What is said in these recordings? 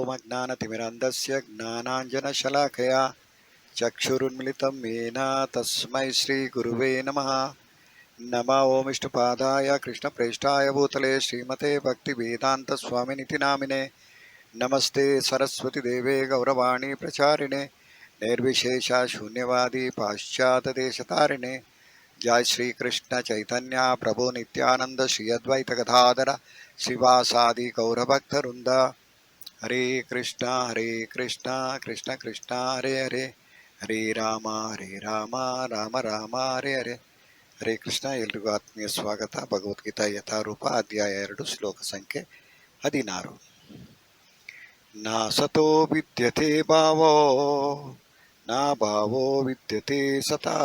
ओमज्ञानतिमिरान्धस्य ज्ञानाञ्जनशलाकया चक्षुरुन्मिलितं येन तस्मै श्रीगुरुवे नमः नमः ॐ विष्णुपादाय कृष्णप्रेष्ठाय भूतले श्रीमते भक्तिवेदान्तस्वामिनिति नामिने नमस्ते सरस्वतीदेवे गौरवाणी प्रचारिणे निर्विशेष शून्यवादी पाश्चातदेशतारिणे जय श्री कृष्ण चैतन्य प्रभु नित्यानंद श्री अद्वैत गदाधर श्रीवासादि गौरभक्तवृंद హరే కృష్ణ హరే కృష్ణ కృష్ణ కృష్ణ హరే హరే ಹರೇ ರಾಮ ಹರೇ ರಾಮ ರಾಮ ರಾಮ ಹರೇ ಹರೇ ಹರೇ ಕೃಷ್ಣ ಎಲ್ರಿಗೂ ಆತ್ಮೀಯ ಸ್ವಾಗತ ಭಗವದ್ಗೀತಾ ಯಥಾರೂಪ ಅಧ್ಯಾಯ ಎರಡು ಶ್ಲೋಕ ಸಂಖ್ಯೆ ಹದಿನಾರು ನಾ ಸತೋ ವಿದ್ಯತೆ ಭಾವೋ ನಾ ಭಾವೋ ವಿದ್ಯತೆ ಸತಾ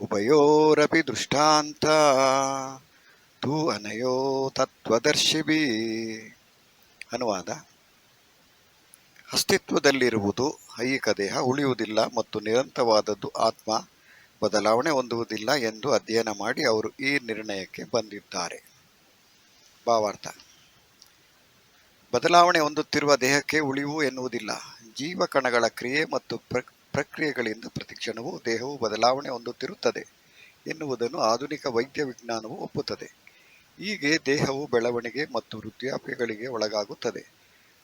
ಉಭಯೋರಪಿ ದೃಷ್ಟಾಂತ ತೂ ಅನಯೋ ತತ್ವದರ್ಶಿಭಿ ಅನುವಾದ. ಅಸ್ತಿತ್ವದಲ್ಲಿರುವುದು ಐಹಿಕ ದೇಹ, ಉಳಿಯುವುದಿಲ್ಲ ಮತ್ತು ನಿರಂತರವಾದದ್ದು ಆತ್ಮ ಬದಲಾವಣೆ ಹೊಂದುವುದಿಲ್ಲ ಎಂದು ಅಧ್ಯಯನ ಮಾಡಿ ಅವರು ಈ ನಿರ್ಣಯಕ್ಕೆ ಬಂದಿದ್ದಾರೆ. ಭಾವಾರ್ಥ. ಬದಲಾವಣೆ ಹೊಂದುತ್ತಿರುವ ದೇಹಕ್ಕೆ ಉಳಿವು ಎನ್ನುವುದಿಲ್ಲ. ಜೀವಕಣಗಳ ಕ್ರಿಯೆ ಮತ್ತು ಪ್ರ, ಪ್ರಕ್ರಿಯೆಗಳಿಂದ ಪ್ರತಿಕ್ಷಣವು ದೇಹವು ಬದಲಾವಣೆ ಹೊಂದುತ್ತಿರುತ್ತದೆ ಎನ್ನುವುದನ್ನು ಆಧುನಿಕ ವೈದ್ಯ ವಿಜ್ಞಾನವು ಒಪ್ಪುತ್ತದೆ. ಹೀಗೆ ದೇಹವು ಬೆಳವಣಿಗೆ ಮತ್ತು ವೃದ್ಧಾಪ್ಯಗಳಿಗೆ ಒಳಗಾಗುತ್ತದೆ.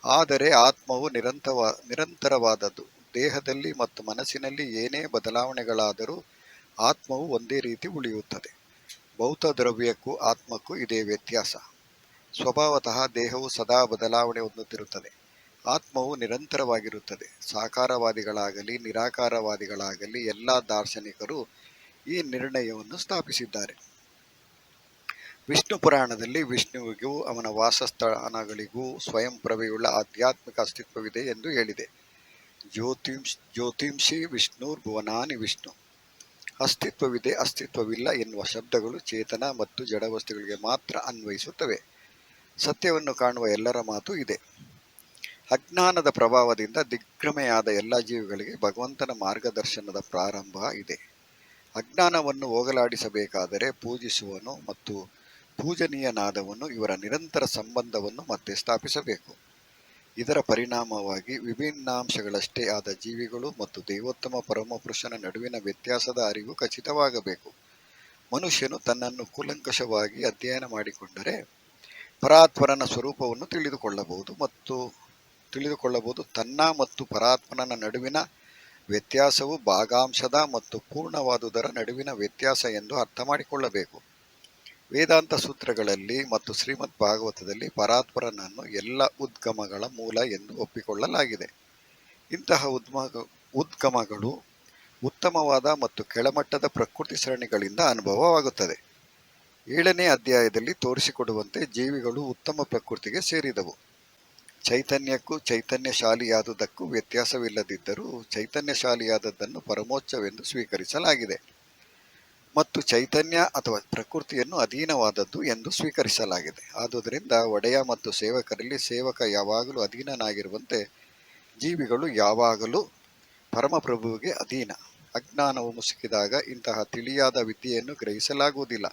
ಆದರೆ ಆತ್ಮವು ನಿರಂತರ ನಿರಂತರವಾದದ್ದು. ದೇಹದಲ್ಲಿ ಮತ್ತು ಮನಸ್ಸಿನಲ್ಲಿ ಏನೇ ಬದಲಾವಣೆಗಳಾದರೂ ಆತ್ಮವು ಒಂದೇ ರೀತಿ ಉಳಿಯುತ್ತದೆ. ಭೌತ ದ್ರವ್ಯಕ್ಕೂ ಆತ್ಮಕ್ಕೂ ಇದೇ ವ್ಯತ್ಯಾಸ. ಸ್ವಭಾವತಃ ದೇಹವು ಸದಾ ಬದಲಾವಣೆ ಹೊಂದುತ್ತಿರುತ್ತದೆ. ಆತ್ಮವು ನಿರಂತರವಾಗಿರುತ್ತದೆ. ಸಾಕಾರವಾದಿಗಳಾಗಲಿ, ನಿರಾಕಾರವಾದಿಗಳಾಗಲಿ ಎಲ್ಲ ದಾರ್ಶನಿಕರು ಈ ನಿರ್ಣಯವನ್ನು ಸ್ಥಾಪಿಸಿದ್ದಾರೆ. ವಿಷ್ಣು ಪುರಾಣದಲ್ಲಿ ವಿಷ್ಣುವಿಗೂ ಅವನ ವಾಸಸ್ಥಾನಗಳಿಗೂ ಸ್ವಯಂ ಪ್ರಭೆಯುಳ್ಳ ಆಧ್ಯಾತ್ಮಿಕ ಅಸ್ತಿತ್ವವಿದೆ ಎಂದು ಹೇಳಿದೆ. ಜ್ಯೋತಿಂಶ್ ಜ್ಯೋತಿಂಷಿ ವಿಷ್ಣುರ್ ಭುವನಾನಿ ವಿಷ್ಣು. ಅಸ್ತಿತ್ವವಿದೆ, ಅಸ್ತಿತ್ವವಿಲ್ಲ ಎನ್ನುವ ಶಬ್ದಗಳು ಚೇತನ ಮತ್ತು ಜಡವಸ್ತುಗಳಿಗೆ ಮಾತ್ರ ಅನ್ವಯಿಸುತ್ತವೆ. ಸತ್ಯವನ್ನು ಕಾಣುವ ಎಲ್ಲರ ಮಾತು ಇದೆ. ಅಜ್ಞಾನದ ಪ್ರಭಾವದಿಂದ ದಿಗ್ಭ್ರಮೆಯಾದ ಎಲ್ಲ ಜೀವಿಗಳಿಗೆ ಭಗವಂತನ ಮಾರ್ಗದರ್ಶನದ ಪ್ರಾರಂಭ ಇದೆ. ಅಜ್ಞಾನವನ್ನು ಹೋಗಲಾಡಿಸಬೇಕಾದರೆ ಪೂಜಿಸುವನು ಮತ್ತು ಪೂಜನೀಯನಾದವನು ಇವರ ನಿರಂತರ ಸಂಬಂಧವನ್ನು ಮತ್ತೆ ಸ್ಥಾಪಿಸಬೇಕು. ಇದರ ಪರಿಣಾಮವಾಗಿ ವಿಭಿನ್ನಾಂಶಗಳಷ್ಟೇ ಆದ ಜೀವಿಗಳು ಮತ್ತು ದೇವೋತ್ತಮ ಪರಮಪುರುಷನ ನಡುವಿನ ವ್ಯತ್ಯಾಸದ ಅರಿವು ಖಚಿತವಾಗಬೇಕು. ಮನುಷ್ಯನು ತನ್ನನ್ನು ಕೂಲಂಕಷವಾಗಿ ಅಧ್ಯಯನ ಮಾಡಿಕೊಂಡರೆ ಪರಾತ್ಮರನ ಸ್ವರೂಪವನ್ನು ತಿಳಿದುಕೊಳ್ಳಬಹುದು ಮತ್ತು ತಿಳಿದುಕೊಳ್ಳಬಹುದು. ತನ್ನ ಮತ್ತು ಪರಾತ್ಮನ ನಡುವಿನ ವ್ಯತ್ಯಾಸವು ಭಾಗಾಂಶದ ಮತ್ತು ಪೂರ್ಣವಾದುದರ ನಡುವಿನ ವ್ಯತ್ಯಾಸ ಎಂದು ಅರ್ಥ ಮಾಡಿಕೊಳ್ಳಬೇಕು ವೇದಾಂತ ಸೂತ್ರಗಳಲ್ಲಿ ಮತ್ತು ಶ್ರೀಮದ್ ಭಾಗವತದಲ್ಲಿ ಪರಾತ್ಪರನನ್ನು ಎಲ್ಲ ಉದ್ಗಮಗಳ ಮೂಲ ಎಂದು ಒಪ್ಪಿಕೊಳ್ಳಲಾಗಿದೆ. ಇಂತಹ ಉದ್ಮ ಉದ್ಗಮಗಳು ಉತ್ತಮವಾದ ಮತ್ತು ಕೆಳಮಟ್ಟದ ಪ್ರಕೃತಿ ಸರಣಿಗಳಿಂದ ಅನುಭವವಾಗುತ್ತದೆ. ಏಳನೇ ಅಧ್ಯಾಯದಲ್ಲಿ ತೋರಿಸಿಕೊಡುವಂತೆ ಜೀವಿಗಳು ಉತ್ತಮ ಪ್ರಕೃತಿಗೆ ಸೇರಿದವು. ಚೈತನ್ಯಕ್ಕೂ ಚೈತನ್ಯಶಾಲಿಯಾದುದಕ್ಕೂ ವ್ಯತ್ಯಾಸವಿಲ್ಲದಿದ್ದರೂ ಚೈತನ್ಯಶಾಲಿಯಾದದ್ದನ್ನು ಪರಮೋಚ್ಚವೆಂದು ಸ್ವೀಕರಿಸಲಾಗಿದೆ. ಮತ್ತು ಚೈತನ್ಯ ಅಥವಾ ಪ್ರಕೃತಿಯನ್ನು ಅಧೀನವಾದದ್ದು ಎಂದು ಸ್ವೀಕರಿಸಲಾಗಿದೆ. ಆದುದರಿಂದ ಒಡೆಯ ಮತ್ತು ಸೇವಕರಲ್ಲಿ ಸೇವಕ ಯಾವಾಗಲೂ ಅಧೀನನಾಗಿರುವಂತೆ ಜೀವಿಗಳು ಯಾವಾಗಲೂ ಪರಮಪ್ರಭುವಿಗೆ ಅಧೀನ. ಅಜ್ಞಾನವು ಮುಸುಕಿದಾಗ ಇಂತಹ ತಿಳಿಯಾದ ವಿದ್ಯೆಯನ್ನು ಗ್ರಹಿಸಲಾಗುವುದಿಲ್ಲ.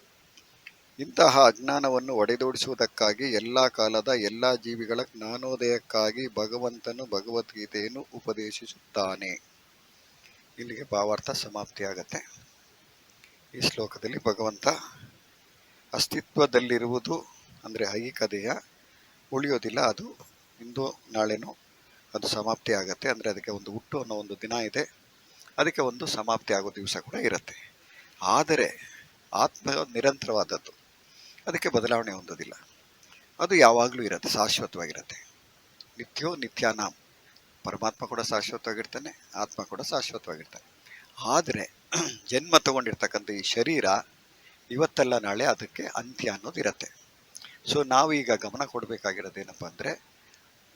ಇಂತಹ ಅಜ್ಞಾನವನ್ನು ಒಡೆದೋಡಿಸುವುದಕ್ಕಾಗಿ ಎಲ್ಲ ಕಾಲದ ಎಲ್ಲ ಜೀವಿಗಳ ಜ್ಞಾನೋದಯಕ್ಕಾಗಿ ಭಗವಂತನು ಭಗವದ್ಗೀತೆಯನ್ನು ಉಪದೇಶಿಸುತ್ತಾನೆ. ಇಲ್ಲಿಗೆ ಭಾವಾರ್ಥ ಸಮಾಪ್ತಿಯಾಗತ್ತೆ. ಈ ಶ್ಲೋಕದಲ್ಲಿ ಭಗವಂತ ಅಸ್ತಿತ್ವದಲ್ಲಿರುವುದು ಅಂದರೆ ಐಹಿಕ ದೇಹ ಉಳಿಯೋದಿಲ್ಲ, ಅದು ಇಂದು ನಾಳೆನೂ ಅದು ಸಮಾಪ್ತಿ ಆಗುತ್ತೆ, ಅಂದರೆ ಅದಕ್ಕೆ ಒಂದು ಹುಟ್ಟು ಅನ್ನೋ ಒಂದು ದಿನ ಇದೆ, ಅದಕ್ಕೆ ಒಂದು ಸಮಾಪ್ತಿ ಆಗೋ ದಿವಸ ಕೂಡ ಇರುತ್ತೆ. ಆದರೆ ಆತ್ಮ ನಿರಂತರವಾದದ್ದು, ಅದಕ್ಕೆ ಬದಲಾವಣೆ ಹೊಂದೋದಿಲ್ಲ. ಅದು ಯಾವಾಗಲೂ ಇರುತ್ತೆ, ಶಾಶ್ವತವಾಗಿರುತ್ತೆ. ನಿತ್ಯೋ ನಿತ್ಯಾನಾಮ್ ಪರಮಾತ್ಮ ಕೂಡ ಶಾಶ್ವತವಾಗಿರ್ತಾನೆ, ಆತ್ಮ ಕೂಡ ಶಾಶ್ವತವಾಗಿರ್ತಾನೆ. ಆದರೆ ಜನ್ಮ ತಗೊಂಡಿರ್ತಕ್ಕಂಥ ಈ ಶರೀರ ಇವತ್ತೆಲ್ಲ ನಾಳೆ ಅದಕ್ಕೆ ಅಂತ್ಯ ಅನ್ನೋದು ಇರುತ್ತೆ. ಸೊ ನಾವು ಈಗ ಗಮನ ಕೊಡಬೇಕಾಗಿರೋದೇನಪ್ಪ ಅಂದರೆ,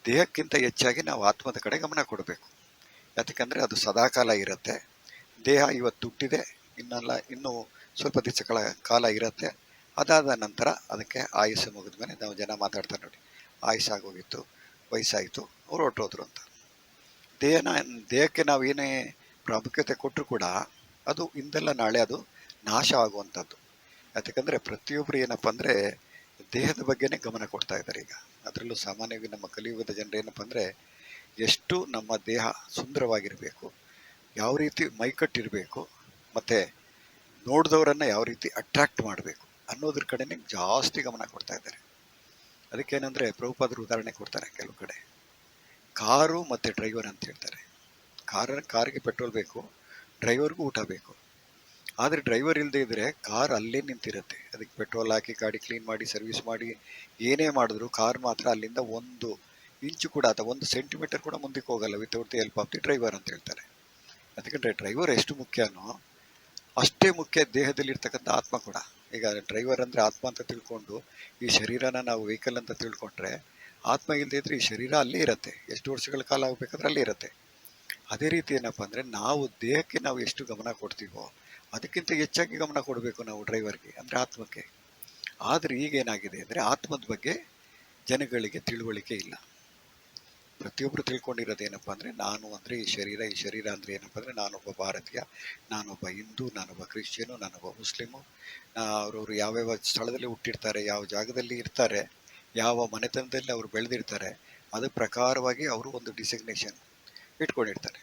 ದೇಹಕ್ಕಿಂತ ಹೆಚ್ಚಾಗಿ ನಾವು ಆತ್ಮದ ಕಡೆ ಗಮನ ಕೊಡಬೇಕು. ಯಾಕಂದರೆ ಅದು ಸದಾಕಾಲ ಇರುತ್ತೆ. ದೇಹ ಇವತ್ತು ಹುಟ್ಟಿದೆ ಇನ್ನೆಲ್ಲ ಇನ್ನೂ ಸ್ವಲ್ಪ ದಿವಸಗಳ ಕಾಲ ಇರುತ್ತೆ. ಅದಾದ ನಂತರ ಅದಕ್ಕೆ ಆಯುಸ್ಸು ಮುಗಿದ ಮೇಲೆ ನಾವು ಜನ ಮಾತಾಡ್ತಾರೆ ನೋಡಿ ಆಗೋಗಿತ್ತು, ವಯಸ್ಸಾಯಿತು, ಅವ್ರು ಹೊರಟೋದ್ರು ಅಂತ. ದೇಹನ, ದೇಹಕ್ಕೆ ನಾವು ಏನೇ ಪ್ರಾಮುಖ್ಯತೆ ಕೊಟ್ಟರು ಕೂಡ ಅದು ಇಂದೆಲ್ಲ ನಾಳೆ ಅದು ನಾಶ ಆಗುವಂಥದ್ದು. ಯಾಕಂದರೆ ಪ್ರತಿಯೊಬ್ಬರು ಏನಪ್ಪ ಅಂದರೆ ದೇಹದ ಬಗ್ಗೆನೇ ಗಮನ ಕೊಡ್ತಾ ಇದ್ದಾರೆ ಈಗ. ಅದರಲ್ಲೂ ಸಾಮಾನ್ಯವಾಗಿ ನಮ್ಮ ಕಲಿಯುಗದ ಜನರು ಏನಪ್ಪ ಅಂದರೆ ಎಷ್ಟು ನಮ್ಮ ದೇಹ ಸುಂದರವಾಗಿರಬೇಕು, ಯಾವ ರೀತಿ ಮೈಕಟ್ಟಿರಬೇಕು, ಮತ್ತು ನೋಡಿದವರನ್ನು ಯಾವ ರೀತಿ ಅಟ್ರಾಕ್ಟ್ ಮಾಡಬೇಕು ಅನ್ನೋದ್ರ ಕಡೆನೇ ಜಾಸ್ತಿ ಗಮನ ಕೊಡ್ತಾ ಇದ್ದಾರೆ. ಅದಕ್ಕೇನೆಂದರೆ ಪ್ರಭುಪಾದರು ಉದಾಹರಣೆ ಕೊಡ್ತಾರೆ ಕೆಲವು ಕಡೆ. ಕಾರು ಮತ್ತು ಡ್ರೈವರ್ ಅಂತ ಹೇಳ್ತಾರೆ. ಕಾರ ಕಾರಿಗೆ ಪೆಟ್ರೋಲ್ ಬೇಕು. ಡ್ರೈವರ್ಗೂ ಊಟ ಬೇಕು. ಆದರೆ ಡ್ರೈವರ್ ಇಲ್ಲದೆ ಇದ್ದರೆ ಕಾರ್ ಅಲ್ಲೇ ನಿಂತಿರುತ್ತೆ. ಅದಕ್ಕೆ ಪೆಟ್ರೋಲ್ ಹಾಕಿ ಗಾಡಿ ಕ್ಲೀನ್ ಮಾಡಿ, ಸರ್ವಿಸ್ ಮಾಡಿ, ಏನೇ ಮಾಡಿದ್ರು ಕಾರ್ ಮಾತ್ರ ಅಲ್ಲಿಂದ ಒಂದು ಇಂಚು ಕೂಡ ಅಥವಾ ಒಂದು ಸೆಂಟಿಮೀಟರ್ ಕೂಡ ಮುಂದಕ್ಕೆ ಹೋಗಲ್ಲ without the help of the driver ಅಂತ ಹೇಳ್ತಾರೆ. ಅದಕ್ಕೆ ಡ್ರೈವರ್ ಎಷ್ಟು ಮುಖ್ಯನೋ ಅಷ್ಟೇ ಮುಖ್ಯ ದೇಹದಲ್ಲಿರ್ತಕ್ಕಂಥ ಆತ್ಮ ಕೂಡ. ಈಗ ಡ್ರೈವರ್ ಅಂದರೆ ಆತ್ಮ ಅಂತ ತಿಳ್ಕೊಂಡು ಈ ಶರೀರನ ನಾವು ವೆಹಿಕಲ್ ಅಂತ ತಿಳ್ಕೊಂಡ್ರೆ ಆತ್ಮ ಇಲ್ಲದೇ ಇದ್ರೆ ಈ ಶರೀರ ಅಲ್ಲೇ ಇರುತ್ತೆ. ಎಷ್ಟು ವರ್ಷಗಳ ಕಾಲ ಆಗಬೇಕಾದ್ರೆ ಅಲ್ಲೇ ಇರುತ್ತೆ. ಅದೇ ರೀತಿ ಏನಪ್ಪ ಅಂದರೆ ನಾವು ದೇಹಕ್ಕೆ ನಾವು ಎಷ್ಟು ಗಮನ ಕೊಡ್ತೀವೋ ಅದಕ್ಕಿಂತ ಹೆಚ್ಚಾಗಿ ಗಮನ ಕೊಡಬೇಕು ನಾವು ಡ್ರೈವರ್ಗೆ ಅಂದರೆ ಆತ್ಮಕ್ಕೆ. ಆದರೆ ಈಗ ಏನಾಗಿದೆ ಅಂದರೆ ಆತ್ಮದ ಬಗ್ಗೆ ಜನಗಳಿಗೆ ತಿಳುವಳಿಕೆ ಇಲ್ಲ. ಪ್ರತಿಯೊಬ್ಬರು ತಿಳ್ಕೊಂಡಿರೋದೇನಪ್ಪ ಅಂದರೆ ನಾನು ಅಂದರೆ ಈ ಶರೀರ ಈ ಶರೀರ ಅಂದರೆ ಏನಪ್ಪ ಅಂದರೆ ನಾನೊಬ್ಬ ಭಾರತೀಯ, ನಾನೊಬ್ಬ ಹಿಂದೂ, ನಾನೊಬ್ಬ ಕ್ರಿಶ್ಚಿಯನು, ನಾನೊಬ್ಬ ಮುಸ್ಲಿಮು. ಅವರವರು ಯಾವ್ಯಾವ ಸ್ಥಳದಲ್ಲಿ ಹುಟ್ಟಿರ್ತಾರೆ, ಯಾವ ಜಾಗದಲ್ಲಿ ಇರ್ತಾರೆ, ಯಾವ ಮನೆತನದಲ್ಲಿ ಅವರು ಬೆಳೆದಿರ್ತಾರೆ, ಅದ್ರ ಪ್ರಕಾರವಾಗಿ ಅವರು ಒಂದು ಡಿಸಿಗ್ನೇಷನ್ ಇಟ್ಕೊಂಡಿರ್ತಾರೆ.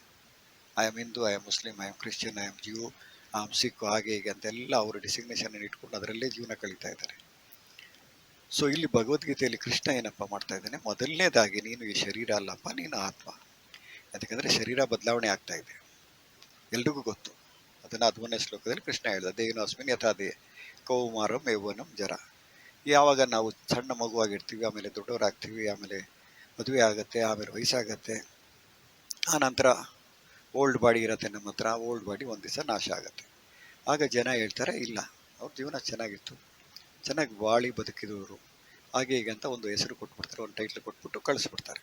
I am Hindu I am Muslim I am Christian I am Jew I am Sikh ಹಾಗೆ ಹೀಗೆ ಅಂತೆಲ್ಲ ಅವರು ಡಿಸಿಗ್ನೇಷನ್ ಇಟ್ಕೊಂಡು ಅದರಲ್ಲೇ ಜೀವನ ಕಳೀತಾ ಇದ್ದಾರೆ. ಸೊ ಇಲ್ಲಿ ಭಗವದ್ಗೀತೆಯಲ್ಲಿ ಕೃಷ್ಣ ಏನಪ್ಪ ಮಾಡ್ತಾ ಇದ್ದಾನೆ? ಮೊದಲನೇದಾಗಿ ನೀನು ಈ ಶರೀರ ಅಲ್ಲಪ್ಪ, ನೀನು ಆತ್ಮ. ಯಾಕಂದರೆ ಶರೀರ ಬದಲಾವಣೆ ಆಗ್ತಾ ಇದೆ. ಎಲ್ರಿಗೂ ಗೊತ್ತು. ಅದನ್ನು ಹದಿಮೂರನೇ ಶ್ಲೋಕದಲ್ಲಿ ಕೃಷ್ಣ ಹೇಳಿದ ದೇವಿನ ಅಸ್ಮಿನ್ ಯಥಾದೇ ಕೌಮಾರಂ ಯೌವನಂ ಜರ. ಯಾವಾಗ ನಾವು ಸಣ್ಣ ಮಗುವಾಗಿರ್ತೀವಿ, ಆಮೇಲೆ ದೊಡ್ಡವರಾಗ್ತೀವಿ, ಆಮೇಲೆ ಮದುವೆ ಆಗುತ್ತೆ, ಆಮೇಲೆ ವಯಸ್ಸಾಗತ್ತೆ, ಆ ನಂತರ ಓಲ್ಡ್ ಬಾಡಿ ಇರುತ್ತೆ ನಮ್ಮ ಹತ್ರ ಓಲ್ಡ್ ಬಾಡಿ ಒಂದು ದಿವಸ ನಾಶ ಆಗುತ್ತೆ. ಆಗ ಜನ ಹೇಳ್ತಾರೆ, ಇಲ್ಲ, ಅವ್ರ ಜೀವನ ಚೆನ್ನಾಗಿತ್ತು. ಚೆನ್ನಾಗಿ ಬಾಳಿ ಬದುಕಿದವರು. ಹಾಗೆ ಈಗ ಅಂತ ಒಂದು ಹೆಸರು ಕೊಟ್ಬಿಡ್ತಾರೆ, ಒಂದು ಟೈಟ್ಲ್ ಕೊಟ್ಬಿಟ್ಟು ಕಳಿಸ್ಬಿಡ್ತಾರೆ.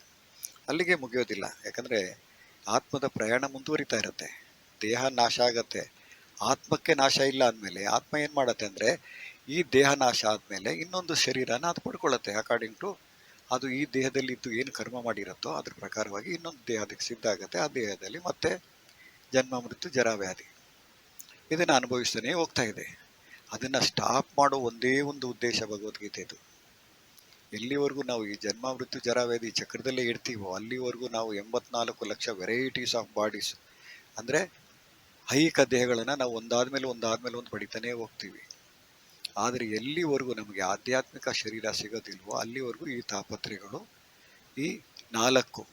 ಅಲ್ಲಿಗೆ ಮುಗಿಯೋದಿಲ್ಲ. ಯಾಕಂದರೆ ಆತ್ಮದ ಪ್ರಯಾಣ ಮುಂದುವರಿತಾ ಇರುತ್ತೆ. ದೇಹ ನಾಶ ಆಗತ್ತೆ. ಆತ್ಮಕ್ಕೆ ನಾಶ ಇಲ್ಲ ಅಂದಮೇಲೆ, ಆತ್ಮ ಏನು ಮಾಡುತ್ತೆ ಅಂದರೆ, ಈ ದೇಹ ನಾಶ ಆದಮೇಲೆ ಇನ್ನೊಂದು ಶರೀರನ ಅದು ಪಡ್ಕೊಳ್ಳುತ್ತೆ ಅಕಾರ್ಡಿಂಗ್ ಟು ಅದು ಈ ದೇಹದಲ್ಲಿ ಇದ್ದು ಏನು ಕರ್ಮ ಮಾಡಿರುತ್ತೋ ಅದ್ರ ಪ್ರಕಾರವಾಗಿ ಇನ್ನೊಂದು ದೇಹ ಅದಕ್ಕೆ ಸಿದ್ಧ ಆಗುತ್ತೆ. ಆ ದೇಹದಲ್ಲಿ ಮತ್ತೆ ಜನ್ಮ, ಮೃತ್ಯು ಜರಾವ್ಯಾಧಿ ಇದನ್ನು ಅನುಭವಿಸ್ತಾನೆ ಹೋಗ್ತಾ ಇದೆ. ಅದನ್ನು ಸ್ಟಾಪ್ ಮಾಡೋ ಒಂದೇ ಒಂದು ಉದ್ದೇಶ ಭಗವದ್ಗೀತೆದು ಎಲ್ಲಿವರೆಗೂ ನಾವು ಈ ಜನ್ಮ, ಮೃತ್ಯು ಜರಾವ್ಯಾಧಿ ಚಕ್ರದಲ್ಲೇ ಇಡ್ತೀವೋ ಅಲ್ಲಿವರೆಗೂ ನಾವು ಎಂಬತ್ನಾಲ್ಕು ಲಕ್ಷ ವೆರೈಟೀಸ್ ಆಫ್ ಬಾಡೀಸ್ ಅಂದರೆ ಐಹಿಕ ದೇಹಗಳನ್ನು ನಾವು ಒಂದಾದ ಮೇಲೆ ಒಂದಾದ ಮೇಲೆ ಒಂದು ಪಡಿತಾನೇ ಹೋಗ್ತೀವಿ. ಆದರೆ ಎಲ್ಲಿವರೆಗೂ ನಮಗೆ ಆಧ್ಯಾತ್ಮಿಕ ಶರೀರ ಸಿಗೋದಿಲ್ವೋ ಅಲ್ಲಿವರೆಗೂ ಈ ತಾಪತ್ರೆಗಳು ಈ ನಾಲ್ಕು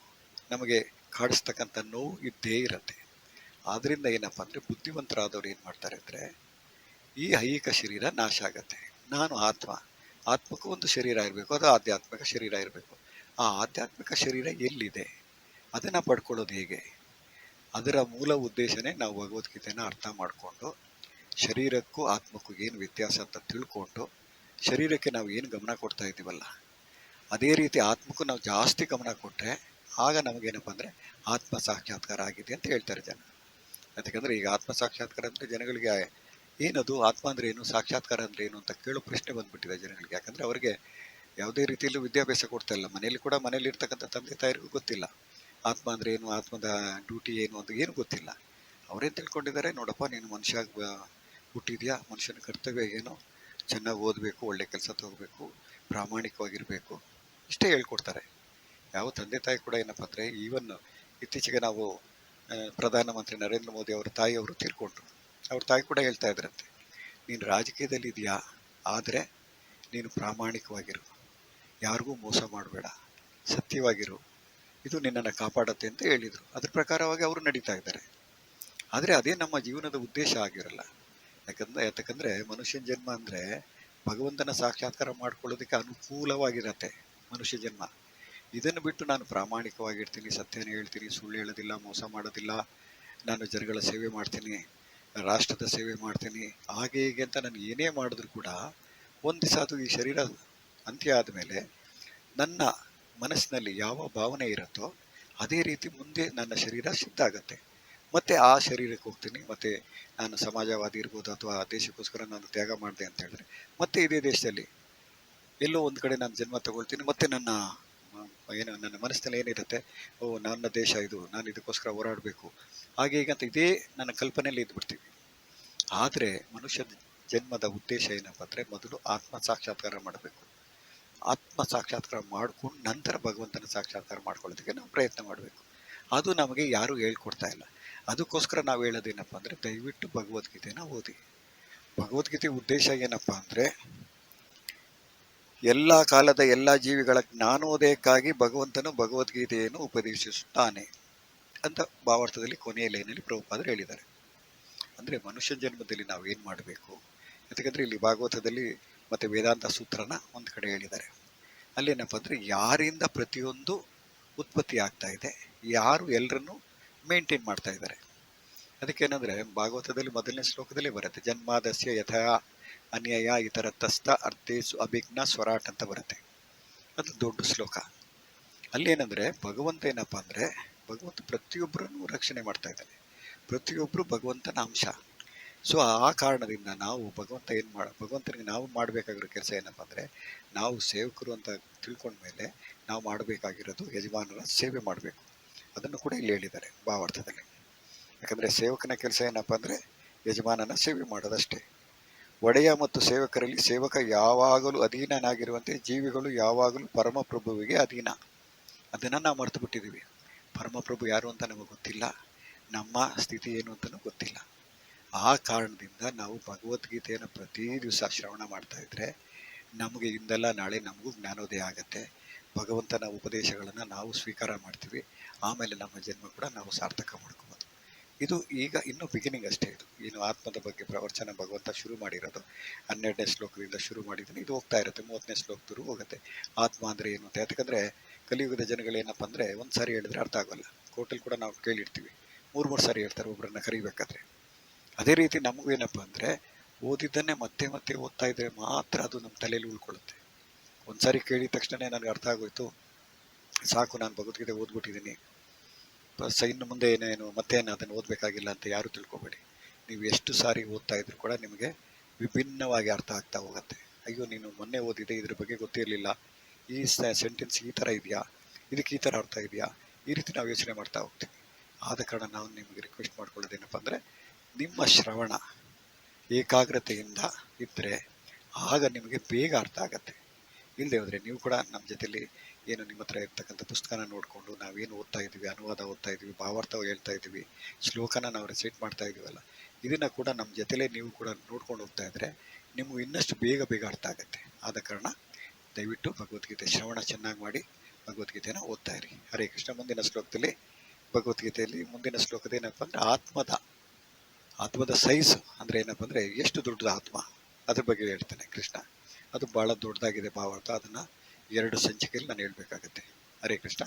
ನಮಗೆ ಕಾಡಿಸ್ತಕ್ಕಂಥ ನೋವು ಇದ್ದೇ ಇರುತ್ತೆ. ಆದ್ದರಿಂದ ಏನಪ್ಪ ಅಂದರೆ ಬುದ್ಧಿವಂತರಾದವ್ರು ಏನು ಮಾಡ್ತಾರೆ ಅಂದರೆ ಈ ಐಹಿಕ ಶರೀರ ನಾಶ ಆಗತ್ತೆ. ನಾನು ಆತ್ಮ, ಆತ್ಮಕ್ಕೂ ಒಂದು ಶರೀರ ಇರಬೇಕು, ಅದು ಆಧ್ಯಾತ್ಮಿಕ ಶರೀರ ಇರಬೇಕು. ಆ ಆಧ್ಯಾತ್ಮಿಕ ಶರೀರ ಎಲ್ಲಿದೆ? ಅದನ್ನು ಪಡ್ಕೊಳ್ಳೋದು ಹೇಗೆ? ಅದರ ಮೂಲ ಉದ್ದೇಶನೇ ನಾವು ಭಗವದ್ಗೀತೆಯನ್ನು ಅರ್ಥ ಮಾಡಿಕೊಂಡು ಶರೀರಕ್ಕೂ ಆತ್ಮಕ್ಕೂ ಏನು ವ್ಯತ್ಯಾಸ ಅಂತ ತಿಳ್ಕೊಂಡು ಶರೀರಕ್ಕೆ ನಾವು ಏನು ಗಮನ ಕೊಡ್ತಾ ಇದ್ದೀವಲ್ಲ, ಅದೇ ರೀತಿ ಆತ್ಮಕ್ಕೂ ನಾವು ಜಾಸ್ತಿ ಗಮನ ಕೊಟ್ಟರೆ ಆಗ ನಮಗೇನಪ್ಪ ಅಂದರೆ ಆತ್ಮ ಸಾಕ್ಷಾತ್ಕಾರ ಆಗಿದೆ ಅಂತ ಹೇಳ್ತಾರೆ ಜನ. ಯಾಕಂದರೆ ಈಗ ಆತ್ಮ ಸಾಕ್ಷಾತ್ಕಾರ ಅಂದರೆ ಜನಗಳಿಗೆ ಏನದು, ಆತ್ಮ ಅಂದರೆ ಏನು, ಸಾಕ್ಷಾತ್ಕಾರ ಅಂದರೆ ಏನು ಅಂತ ಕೇಳೋ ಪ್ರಶ್ನೆ ಬಂದುಬಿಟ್ಟಿದೆ ಜನಗಳಿಗೆ. ಯಾಕಂದರೆ ಅವರಿಗೆ ಯಾವುದೇ ರೀತಿಯಲ್ಲೂ ವಿದ್ಯಾಭ್ಯಾಸ ಕೊಡ್ತಾ ಇಲ್ಲ. ಮನೇಲಿ ಕೂಡ ಮನೇಲಿ ಇರ್ತಕ್ಕಂಥ ತಂದೆ ತಾಯಿಗೂ ಗೊತ್ತಿಲ್ಲ. ಆತ್ಮ ಅಂದರೆ ಏನು, ಆತ್ಮದ ಡ್ಯೂಟಿ ಏನು ಅಂತ ಏನು ಗೊತ್ತಿಲ್ಲ. ಅವರೇನು ತಿಳ್ಕೊಂಡಿದ್ದಾರೆ, ನೋಡಪ್ಪ, ನೀನು ಮನುಷ್ಯ ಹುಟ್ಟಿದ್ಯಾ ಮನುಷ್ಯನ ಕರ್ತವ್ಯ ಏನು? ಚೆನ್ನಾಗಿ ಓದಬೇಕು, ಒಳ್ಳೆ ಕೆಲಸ ತಗೋಬೇಕು, ಪ್ರಾಮಾಣಿಕವಾಗಿರಬೇಕು. ಇಷ್ಟೇ ಹೇಳ್ಕೊಡ್ತಾರೆ. ಯಾವ ತಂದೆ ತಾಯಿ ಕೂಡ ಏನಪ್ಪ ಅಂದರೆ ಈವನ್ ಇತ್ತೀಚೆಗೆ ನಾವು ಪ್ರಧಾನಮಂತ್ರಿ ನರೇಂದ್ರ ಮೋದಿ ಅವರ ತಾಯಿಯವರು ತೀರ್ಕೊಂಡ್ರು. ಅವ್ರ ತಾಯಿ ಕೂಡ ಹೇಳ್ತಾ ಇದ್ರಂತೆ, ನೀನು ರಾಜಕೀಯದಲ್ಲಿ ಇದೆಯಾ? ಆದರೆ ನೀನು ಪ್ರಾಮಾಣಿಕವಾಗಿರು. ಯಾರಿಗೂ ಮೋಸ ಮಾಡಬೇಡ. ಸತ್ಯವಾಗಿರು. ಇದು ನಿನ್ನನ್ನು ಕಾಪಾಡತ್ತೆ ಅಂತ ಹೇಳಿದರು. ಅದ್ರ ಪ್ರಕಾರವಾಗಿ ಅವರು ನಡೀತಾ ಇದ್ದಾರೆ. ಆದರೆ ಅದೇ ನಮ್ಮ ಜೀವನದ ಉದ್ದೇಶ ಆಗಿರಲ್ಲ. ಯಾಕಂದ್ರೆ, ಯಾಕಂದರೆ ಮನುಷ್ಯನ ಜನ್ಮ ಅಂದರೆ ಭಗವಂತನ ಸಾಕ್ಷಾತ್ಕಾರ ಮಾಡ್ಕೊಳ್ಳೋದಕ್ಕೆ ಅನುಕೂಲವಾಗಿರತ್ತೆ ಮನುಷ್ಯ ಜನ್ಮ. ಇದನ್ನು ಬಿಟ್ಟು ನಾನು ಪ್ರಾಮಾಣಿಕವಾಗಿರ್ತೀನಿ, ಸತ್ಯನ ಹೇಳ್ತೀನಿ, ಸುಳ್ಳು ಹೇಳೋದಿಲ್ಲ, ಮೋಸ ಮಾಡೋದಿಲ್ಲ, ನಾನು ಜನಗಳ ಸೇವೆ ಮಾಡ್ತೀನಿ, ರಾಷ್ಟ್ರದ ಸೇವೆ ಮಾಡ್ತೀನಿ, ಹಾಗೆ ಹೀಗೆ ಅಂತ ನಾನು ಏನೇ ಮಾಡಿದ್ರು ಕೂಡ ಒಂದು ದಿವಸ ಅದು ಈ ಶರೀರ ಅಂತ್ಯ ಆದಮೇಲೆ ನನ್ನ ಮನಸ್ಸಿನಲ್ಲಿ ಯಾವ ಭಾವನೆ ಇರುತ್ತೋ ಅದೇ ರೀತಿ ಮುಂದೆ ನನ್ನ ಶರೀರ ಸಿದ್ಧ ಆಗತ್ತೆ. ಮತ್ತೆ ಆ ಶರೀರಕ್ಕೆ ಹೋಗ್ತೀನಿ, ಮತ್ತೆ ನಾನು ಸಮಾಜವಾದಿ ಇರ್ಬೋದು ಅಥವಾ ಆ ದೇಶಕ್ಕೋಸ್ಕರ ನಾನು ತ್ಯಾಗ ಮಾಡಿದೆ ಅಂತ ಹೇಳಿದ್ರೆ, ಮತ್ತೆ ಇದೇ ದೇಶದಲ್ಲಿ ಎಲ್ಲೋ ಒಂದು ಕಡೆ ನಾನು ಜನ್ಮ ತಗೊಳ್ತೀನಿ, ಮತ್ತೆ ನನ್ನ, ಏನು, ನನ್ನ ಮನಸ್ಸಿನಲ್ಲಿ ಏನಿರುತ್ತೆ, ಓ, ನನ್ನ ದೇಶ ಇದು, ನಾನು ಇದಕ್ಕೋಸ್ಕರ ಹೋರಾಡಬೇಕು, ಹಾಗೆ ಈಗಂತ ಇದೇ ನನ್ನ ಕಲ್ಪನೆಯಲ್ಲಿ ಇದ್ಬಿಡ್ತೀವಿ. ಆದರೆ ಮನುಷ್ಯ ಜನ್ಮದ ಉದ್ದೇಶ ಏನಪ್ಪ ಅಂದರೆ ಮೊದಲು ಆತ್ಮ ಸಾಕ್ಷಾತ್ಕಾರ ಮಾಡಬೇಕು. ಆತ್ಮ ಸಾಕ್ಷಾತ್ಕಾರ ಮಾಡಿಕೊಂಡು ನಂತರ ಭಗವಂತನ ಸಾಕ್ಷಾತ್ಕಾರ ಮಾಡ್ಕೊಳ್ಳೋದಕ್ಕೆ ನಾವು ಪ್ರಯತ್ನ ಮಾಡಬೇಕು. ಅದು ನಮಗೆ ಯಾರೂ ಹೇಳ್ಕೊಡ್ತಾ ಇಲ್ಲ. ಅದಕ್ಕೋಸ್ಕರ ನಾವು ಹೇಳೋದೇನಪ್ಪ ಅಂದರೆ ದಯವಿಟ್ಟು ಭಗವದ್ಗೀತೆನ ಓದಿ. ಭಗವದ್ಗೀತೆ ಉದ್ದೇಶ ಏನಪ್ಪ ಅಂದರೆ ಎಲ್ಲ ಕಾಲದ ಎಲ್ಲ ಜೀವಿಗಳ ಜ್ಞಾನೋದಯಕ್ಕಾಗಿ ಭಗವಂತನು ಭಗವದ್ಗೀತೆಯನ್ನು ಉಪದೇಶಿಸುತ್ತಾನೆ ಅಂತ ಭಾವಾರ್ಥದಲ್ಲಿ ಕೊನೆಯ ಲೈನಲ್ಲಿ ಪ್ರಭುಪಾದರು ಹೇಳಿದ್ದಾರೆ. ಅಂದರೆ ಮನುಷ್ಯ ಜನ್ಮದಲ್ಲಿ ನಾವು ಏನು ಮಾಡಬೇಕು? ಯಾಕಂದರೆ ಇಲ್ಲಿ ಭಾಗವತದಲ್ಲಿ ಮತ್ತು ವೇದಾಂತ ಸೂತ್ರನ ಒಂದು ಕಡೆ ಹೇಳಿದ್ದಾರೆ. ಅಲ್ಲೇನಪ್ಪ ಅಂದರೆ ಯಾರಿಂದ ಪ್ರತಿಯೊಂದು ಉತ್ಪತ್ತಿ ಆಗ್ತಾ ಇದೆ, ಯಾರು ಎಲ್ಲರನ್ನು ಮೇಂಟೈನ್ ಮಾಡ್ತಾ ಇದ್ದಾರೆ. ಅದಕ್ಕೇನೆಂದರೆ ಭಾಗವತದಲ್ಲಿ ಮೊದಲನೇ ಶ್ಲೋಕದಲ್ಲಿ ಬರುತ್ತೆ, ಜನ್ಮಾದಸ್ಯ ಯಥಾ ಅನ್ಯಯ ಇತರ ತಸ್ತ ಅರ್ಥೇಸು ಅಭಿಜ್ಞ ಸ್ವರಾಟ್ ಅಂತ ಬರುತ್ತೆ. ಅದು ದೊಡ್ಡ ಶ್ಲೋಕ. ಅಲ್ಲೇನೆಂದರೆ ಭಗವಂತ ಏನಪ್ಪ ಅಂದರೆ ಭಗವಂತ ಪ್ರತಿಯೊಬ್ಬರನ್ನು ರಕ್ಷಣೆ ಮಾಡ್ತಾ ಇದ್ದಾನೆ. ಪ್ರತಿಯೊಬ್ಬರು ಭಗವಂತನ ಅಂಶ. ಸೊ ಆ ಕಾರಣದಿಂದ ನಾವು ಭಗವಂತ ಏನು ಮಾಡ, ಭಗವಂತನಿಗೆ ನಾವು ಮಾಡಬೇಕಾಗಿರೋ ಕೆಲಸ ಏನಪ್ಪ ಅಂದರೆ ನಾವು ಸೇವಕರು ಅಂತ ತಿಳ್ಕೊಂಡ್ಮೇಲೆ ನಾವು ಮಾಡಬೇಕಾಗಿರೋದು ಯಜಮಾನರ ಸೇವೆ ಮಾಡಬೇಕು. ಅದನ್ನು ಕೂಡ ಇಲ್ಲಿ ಹೇಳಿದ್ದಾರೆ ಭಾವಾರ್ಥದಲ್ಲಿ. ಯಾಕಂದರೆ ಸೇವಕನ ಕೆಲಸ ಏನಪ್ಪ ಅಂದರೆ ಯಜಮಾನನ ಸೇವೆ ಮಾಡೋದಷ್ಟೇ. ಒಡೆಯ ಮತ್ತು ಸೇವಕರಲ್ಲಿ ಸೇವಕ ಯಾವಾಗಲೂ ಅಧೀನನಾಗಿರುವಂತೆ, ಜೀವಿಗಳು ಯಾವಾಗಲೂ ಪರಮಪ್ರಭುವಿಗೆ ಅಧೀನ. ಅದನ್ನು ನಾವು ಮರೆತು ಬಿಟ್ಟಿದ್ದೀವಿ. ಪರಮಪ್ರಭು ಯಾರು ಅಂತ ನಮಗೆ ಗೊತ್ತಿಲ್ಲ. ನಮ್ಮ ಸ್ಥಿತಿ ಏನು ಅಂತಲೂ ಗೊತ್ತಿಲ್ಲ. ಆ ಕಾರಣದಿಂದ ನಾವು ಭಗವದ್ಗೀತೆಯನ್ನು ಪ್ರತಿ ದಿವಸ ಶ್ರವಣ ಮಾಡ್ತಾ ಇದ್ದರೆ ನಮಗೆ ಇಂದಲ್ಲ ನಾಳೆ ನಮಗೂ ಜ್ಞಾನೋದಯ ಆಗುತ್ತೆ. ಭಗವಂತನ ಉಪದೇಶಗಳನ್ನು ನಾವು ಸ್ವೀಕಾರ ಮಾಡ್ತೀವಿ. ಆಮೇಲೆ ನಮ್ಮ ಜನ್ಮ ಕೂಡ ನಾವು ಸಾರ್ಥಕ ಮಾಡ್ಕೋಬೋದು. ಇದು ಈಗ ಇನ್ನೂ ಬಿಗಿನಿಂಗ್ ಅಷ್ಟೇ ಇದು. ಏನು ಆತ್ಮದ ಬಗ್ಗೆ ಪ್ರವಚನ ಭಗವಂತ ಶುರು ಮಾಡಿರೋದು. ಹನ್ನೆರಡನೇ ಶ್ಲೋಕದಿಂದ ಶುರು ಮಾಡಿದ್ದೀನಿ ಇದು ಹೋಗ್ತಾ ಇರುತ್ತೆ. ಮೂವತ್ತನೇ ಶ್ಲೋಕದವರೆಗೂ ಹೋಗುತ್ತೆ. ಆತ್ಮ ಅಂದರೆ ಏನು ಅಂತ ಯಾಕಂದರೆ ಕಲಿಯುಗದ ಜನಗಳು ಏನಪ್ಪ ಅಂದರೆ ಒಂದು ಸಾರಿ ಹೇಳಿದ್ರೆ ಅರ್ಥ ಆಗೋಲ್ಲ. ಕೋರ್ಟಲ್ಲಿ ಕೂಡ ನಾವು ಕೇಳಿರ್ತೀವಿ. ಮೂರು ಮೂರು ಸಾರಿ ಹೇಳ್ತಾರೆ. ಒಬ್ಬರನ್ನ ಕರಿಬೇಕಾದ್ರೆ. ಅದೇ ರೀತಿ ನಮಗೂ ಏನಪ್ಪ ಅಂದರೆ ಓದಿದ್ದನ್ನೇ ಮತ್ತೆ ಮತ್ತೆ ಓದ್ತಾ ಇದ್ರೆ ಮಾತ್ರ ಅದು ನಮ್ಮ ತಲೆಯಲ್ಲಿ ಉಳ್ಕೊಳ್ಳುತ್ತೆ. ಒಂದು ಕೇಳಿದ ತಕ್ಷಣ ನನಗೆ ಅರ್ಥ ಆಗೋಯ್ತು. ಸಾಕು, ನಾನು ಭಗವದ್ಗೀತೆ ಓದ್ಬಿಟ್ಟಿದ್ದೀನಿ. ಬಸ್ ಇನ್ನು ಮುಂದೆ ಏನೇನು ಏನು ಅದನ್ನು ಓದಬೇಕಾಗಿಲ್ಲ ಅಂತ ಯಾರು ತಿಳ್ಕೊಬೇಡಿ. ನೀವು ಎಷ್ಟು ಸಾರಿ ಓದ್ತಾ ಇದ್ರು ಕೂಡ ನಿಮಗೆ ವಿಭಿನ್ನವಾಗಿ ಅರ್ಥ ಆಗ್ತಾ ಹೋಗುತ್ತೆ. ಅಯ್ಯೋ, ನೀನು ಮೊನ್ನೆ ಓದಿದೆ, ಇದ್ರ ಬಗ್ಗೆ ಗೊತ್ತಿರಲಿಲ್ಲ. ಈ ಸೆಂಟೆನ್ಸ್ ಈ ಥರ ಇದೆಯಾ? ಇದಕ್ಕೆ ಈ ಥರ ಅರ್ಥ ಇದೆಯಾ? ಈ ರೀತಿ ನಾವು ಯೋಚನೆ ಮಾಡ್ತಾ ಹೋಗ್ತೀವಿ. ಆದ ಕಾರಣ ನಾವು ನಿಮಗೆ ರಿಕ್ವೆಸ್ಟ್ ಮಾಡ್ಕೊಳ್ಳೋದೇನಪ್ಪ ಅಂದರೆ, ನಿಮ್ಮ ಶ್ರವಣ ಏಕಾಗ್ರತೆಯಿಂದ ಇದ್ದರೆ ಆಗ ನಿಮಗೆ ಬೇಗ ಅರ್ಥ ಆಗತ್ತೆ. ಇಲ್ಲದೆ ಹೋದರೆ ನೀವು ಕೂಡ ನಮ್ಮ ಜೊತೆಯಲ್ಲಿ ಏನು ನಿಮ್ಮ ಹತ್ರ ಇರ್ತಕ್ಕಂಥ ಪುಸ್ತಕನ ನೋಡಿಕೊಂಡು ನಾವೇನು ಓದ್ತಾ ಇದ್ದೀವಿ, ಅನುವಾದ ಓದ್ತಾ ಇದ್ದೀವಿ ಭಾವಾರ್ಥ ಹೇಳ್ತಾ ಇದ್ದೀವಿ, ಶ್ಲೋಕನ ನಾವು ರೆಸೀಟ್ ಮಾಡ್ತಾ ಇದ್ದೀವಲ್ಲ, ಇದನ್ನು ಕೂಡ ನಮ್ಮ ಜೊತೆಲೇ ನೀವು ಕೂಡ ನೋಡ್ಕೊಂಡು ಹೋಗ್ತಾ ಇದ್ದರೆ ನಿಮಗೆ ಇನ್ನಷ್ಟು ಬೇಗ ಬೇಗ ಅರ್ಥ ಆಗುತ್ತೆ. ಆದ ಕಾರಣ ದಯವಿಟ್ಟು ಭಗವದ್ಗೀತೆ ಶ್ರವಣ ಚೆನ್ನಾಗಿ ಮಾಡಿ ಭಗವದ್ಗೀತೆನ ಓದ್ತಾ ಇರಿ. ಹರೇ ಕೃಷ್ಣ ಮುಂದಿನ ಶ್ಲೋಕದಲ್ಲಿ ಭಗವದ್ಗೀತೆಯಲ್ಲಿ ಮುಂದಿನ ಶ್ಲೋಕದ ಏನಪ್ಪ ಅಂದರೆ ಆತ್ಮದ ಆತ್ಮದ ಸೈಜ್ ಅಂದರೆ ಏನಪ್ಪ ಅಂದರೆ ಎಷ್ಟು ದೊಡ್ಡದು ಆತ್ಮ? ಅದ್ರ ಬಗ್ಗೆ ಹೇಳ್ತಾನೆ ಕೃಷ್ಣ. ಅದು ಭಾಳ ದೊಡ್ಡದಾಗಿದೆ ಭಾವಾರ್ಥ ಅದನ್ನು ಎರಡು ಸಂಚಿಕೆಯಲ್ಲಿ ನಾನು ಹೇಳಬೇಕಾಗತ್ತೆ. ಹರೇ ಕೃಷ್ಣ.